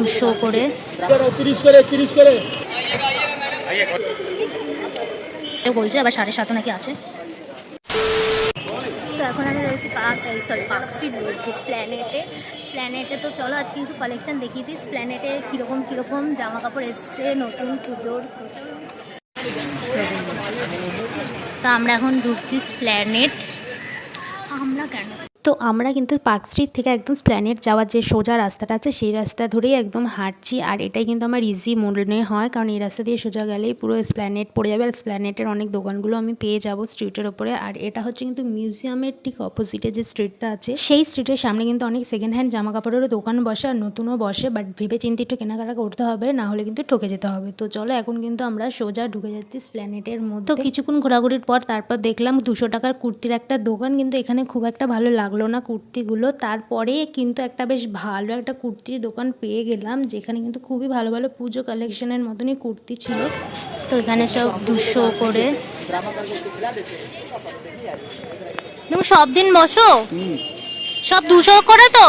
দুশো করে। বলছে আবার সাড়ে সাতও নাকি আছে। তো এখন আমি রয়েছি পার্ক সরি পার্ক স্ট্রিট বলছি স্প্ল্যানেটে। স্প্ল্যানেটে তো চলো আজকে কিছু কালেকশন দেখিয়ে দিই। স্প্ল্যানেটে কীরকম কীরকম জামা কাপড় এসছে নতুন পুজোর তা আমরা এখন ঢুকছি স্প্ল্যানেট। আমরা কেন তো আমরা কিন্তু পার্ক স্ট্রিট থেকে একদম স্প্ল্যানেট যাওয়ার যে সোজা রাস্তাটা আছে, সেই রাস্তা ধরেই একদম হাঁটছি। আর এটাই কিন্তু আমার ইজি মনে হয়, কারণ এই রাস্তা দিয়ে সোজা গেলেই পুরো স্প্ল্যানেট পড়ে যাবে। আর স্প্ল্যানেটের অনেক দোকানগুলো আমি পেয়ে যাব স্ট্রিটের ওপরে। আর এটা হচ্ছে কিন্তু মিউজিয়ামের ঠিক অপোজিটে যে স্ট্রিটটা আছে, সেই স্ট্রিটের সামনে কিন্তু অনেক সেকেন্ড হ্যান্ড জামা কাপড়েরও দোকান বসে আর নতুনও বসে। বাট ভেবে চিন্তে একটু কেনাকাটা করতে হবে, না হলে কিন্তু ঠকে যেতে হবে। তো চলো এখন কিন্তু আমরা সোজা ঢুকে যাচ্ছি স্প্ল্যানেটের মধ্যে। কিছুক্ষণ ঘোরাঘুরির পর তারপর দেখলাম দুশো টাকার কুর্তির একটা দোকান, কিন্তু এখানে খুব একটা ভালো লাগল না কুর্তিগুলো। তারপরে কিন্তু একটা বেশ ভালো একটা কুর্তির দোকান পেয়ে গেলাম যেখানে কিন্তু খুবই ভালো ভালো পুজো কালেকশনের মতনই কুর্তি ছিল। তো এখানে সব দুশো করে তুমি সব দিন বসো? সব দুশো করে তো?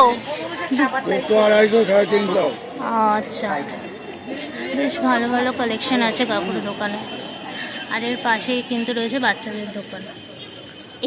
আচ্ছা। বেশ ভালো ভালো কালেকশন আছে কাপড়ের দোকানে। আর এর পাশেই কিন্তু রয়েছে বাচ্চাদের দোকান।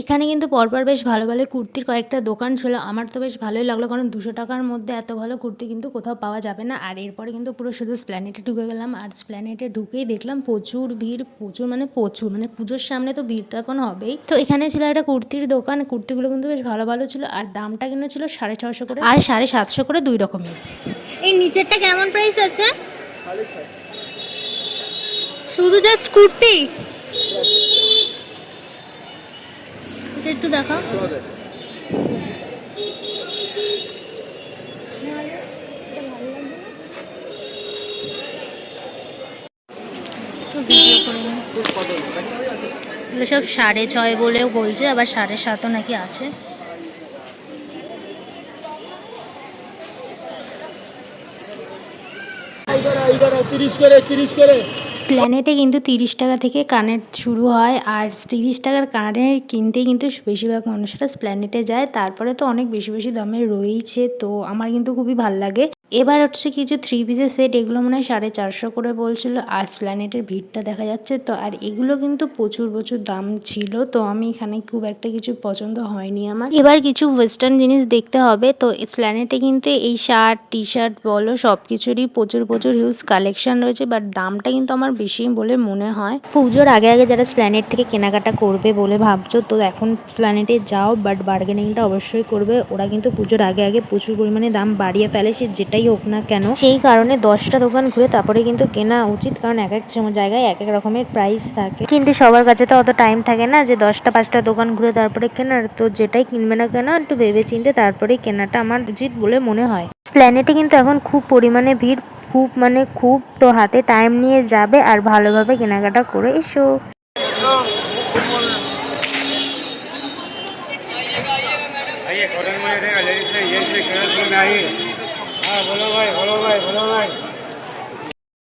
এখানে কিন্তু পরপর বেশ ভালো ভালো কুর্তির কয়েকটা দোকান ছিল। আমার তো বেশ ভালোই লাগল কারণ দুশো টাকার মধ্যে এত ভালো কুর্তি কিন্তু কোথাও পাওয়া যাবে না। আর এরপরে কিন্তু পুরো শুধু স্প্ল্যানেটে ঢুকে গেলাম। আর স্প্ল্যানেটে ঢুকেই দেখলাম প্রচুর ভিড়, প্রচুর মানে প্রচুর মানে পুজোর সামনে তো ভিড় তো এখন হবেই। তো এখানে ছিল একটা কুর্তির দোকান, কুর্তিগুলো কিন্তু বেশ ভালো ভালো ছিল। আর দামটা কিন্তু ছিল সাড়ে ছশো করে আর সাড়ে সাতশো করে দুই রকমের এই নিচেরটা কেমন প্রাইস আছে? শুধু জাস্ট কুর্তি? একটু দেখাও। সব সাড়ে ছয় বলেও বলছে, আবার সাড়ে সাতও নাকি আছে। তিরিশ করে তিরিশ করে। প্ল্যানেটে কিন্তু তিরিশ টাকা থেকে কানের শুরু হয়। আর তিরিশ টাকার কানের কিনতে কিন্তু বেশিরভাগ মানুষেরা প্ল্যানেটে যায়। তারপরে তো অনেক বেশি বেশি দামে রয়েইছে। তো আমার কিন্তু খুবই ভালো লাগে। এবার হচ্ছে কিছু থ্রি পিসের সেট এগুলো মনে হয় সাড়ে চারশো করে বলছিল। আর প্ল্যানেটের ভিড়টা দেখা যাচ্ছে। তো আর এগুলো কিন্তু প্রচুর প্রচুর দাম ছিল। তো আমি এখানে খুব একটা কিছু পছন্দ হয়নি আমার। এবার কিছু ওয়েস্টার্ন জিনিস দেখতে হবে। তো প্ল্যানেটে কিন্তু এই শার্ট টি শার্ট বলো সব কিছুরই প্রচুর প্রচুর হিউজ কালেকশন রয়েছে। বাট দামটা কিন্তু আমার বেশি বলে মনে হয়। পুজোর আগে আগে যারা স্প্ল্যানেট থেকে কেনাকাটা করবে বলে ভাবছ, তো এখন স্প্ল্যানেটে যাও। বাট বার্গেনিংটা অবশ্যই করবে। ওরা কিন্তু পুজোর আগে আগে প্রচুর পরিমাণে দাম বাড়িয়ে ফেলে। সে যেটাই হোক না কেন সেই কারণে দশটা দোকান ঘুরে তারপরে কিন্তু কেনা উচিত কারণ এক এক সময় জায়গায় এক এক রকমের প্রাইস থাকে কিন্তু সবার কাছে তো অত টাইম থাকে না যে দশটা পাঁচটা দোকান ঘুরে তারপরে কেনার তো যেটাই কিনবে না কেন একটু ভেবে চিনতে তারপরেই কেনাটা আমার উচিত বলে মনে হয় প্ল্যানেটে কিন্তু এখন খুব পরিমাণে ভিড় খুব মানে খুব তো হাতে টাইম নিয়ে যাবে আর ভালোভাবে কেনাকাটা করে এসো आइए कॉटन में रहेगा लेडीज में ये से गर्ल्स में आइए ભાઈ ભલો ભાઈ ભલો ભાઈ ભલો ભાઈ.